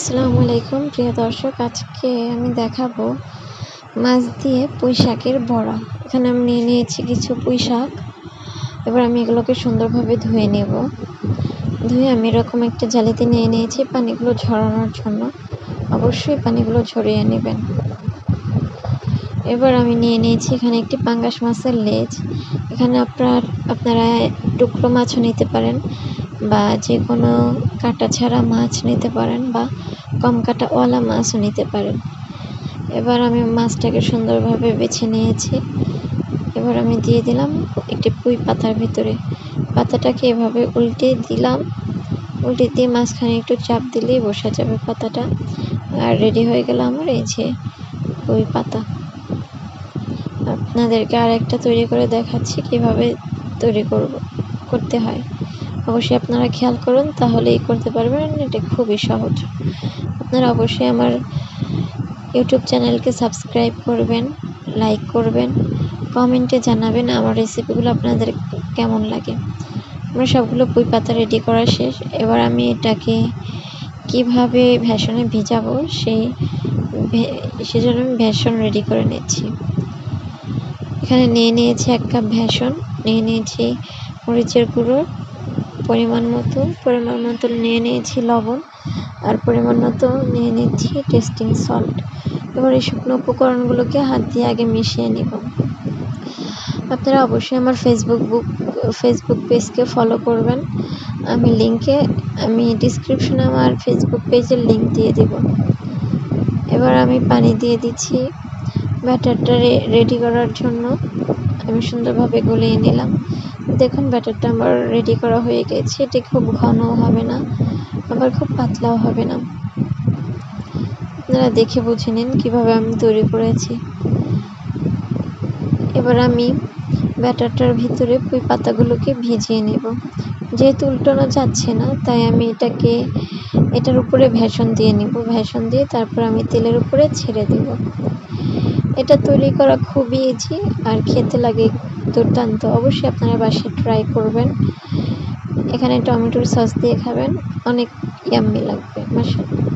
আসসালামু আলাইকুম, প্রিয় দর্শক। আজকে আমি দেখাবো মাছ দিয়ে পুঁই শাকের বড়া। এখানে আমি নিয়ে নিয়েছি কিছু পুঁই শাক এবার আমি এগুলোকে সুন্দরভাবে ধুয়ে নেব। ধুয়ে আমি এরকম একটা জালিতে নিয়ে নিয়েছি পানিগুলো ঝরানোর জন্য। অবশ্যই পানিগুলো ঝরিয়ে নেবেন। এবার আমি নিয়ে নিয়েছি এখানে একটি পাঙ্গাস মাছের লেজ। এখানে আপনার, আপনারা টুকরো মাছও নিতে পারেন। বা যে কোনো কাটা ছাড়া মাছ নিতে পারেন বা কম কাটাওয়ালা মাছও নিতে পারেন। এবার আমি মাছটাকে সুন্দরভাবে বেছে নিয়েছি। এবার আমি দিয়ে দিলাম একটি পুঁই পাতার ভিতরে। পাতাটাকে এভাবে উল্টে দিলাম। উল্টে দিয়ে মাঝখানে একটু চাপ দিলেই বসা যাবে পাতাটা। আর রেডি হয়ে গেল আমার এই যে পুঁই পাতা। আপনাদেরকে আর একটা তৈরি করে দেখাচ্ছি কীভাবে তৈরি করব, করতে হয়। অবশ্যই আপনারা খেয়াল করুন, তাহলেই করতে পারবেন। এটা খুবই সহজ। আপনারা অবশ্যই আমার ইউটিউব চ্যানেলকে সাবস্ক্রাইব করবেন, লাইক করবেন, কমেন্টে জানাবেন আমার রেসিপিগুলো আপনাদের কেমন লাগে। আমরা সবগুলো পুঁই পাতা রেডি করা শেষ। এবার আমি এটাকে কীভাবে ভ্যাসনে ভিজাবো সেই সেজন্য আমি ভ্যাসন রেডি করে নিচ্ছি। এখানে নিয়ে নিয়েছি এক কাপ ভ্যাসন নিয়ে নিয়েছি মরিচের গুঁড়ো পরিমাণ মতো পরিমাণ মতো নিয়ে নিয়েছি লবণ আর পরিমাণ মতো নিয়ে নিচ্ছি টেস্টিং সল্ট এবার এই শুকনো উপকরণগুলোকে হাত দিয়ে আগে মিশিয়ে নেব। আপনারা অবশ্যই আমার ফেসবুক বুক ফেসবুক পেজকে ফলো করবেন। আমি লিঙ্কে আমি ডিসক্রিপশনে আমার ফেসবুক পেজের লিঙ্ক দিয়ে দেব। এবার আমি পানি দিয়ে দিচ্ছি ব্যাটারটা রেডি করার জন্য। আমি সুন্দরভাবে গলিয়ে নিলাম। দেখুন, ব্যাটারটা আমার রেডি করা হয়ে গেছে। এটি খুব ঘনও হবে না, আবার খুব পাতলাও হবে না। আপনারা দেখে বুঝে নিন কীভাবে আমি তৈরি করেছি। এবার আমি ব্যাটারটার ভিতরে পুঁই পাতাগুলোকে ভিজিয়ে নেব। যেহেতু উল্টানো যাচ্ছে না, তাই আমি এটাকে, এটার উপরে ভ্যাসন দিয়ে নেব। ভ্যাসন দিয়ে তারপর আমি তেলের উপরে ছেড়ে দেব। এটা তৈরি করা খুবই ইজি আর খেতে লাগে দুর্দান্ত। অবশ্যই আপনারা বাসায় ট্রাই করবেন। এখানে টমেটোর সস দিয়ে খাবেন। অনেক ইয়াম্মি লাগবে মাসাল্লাহ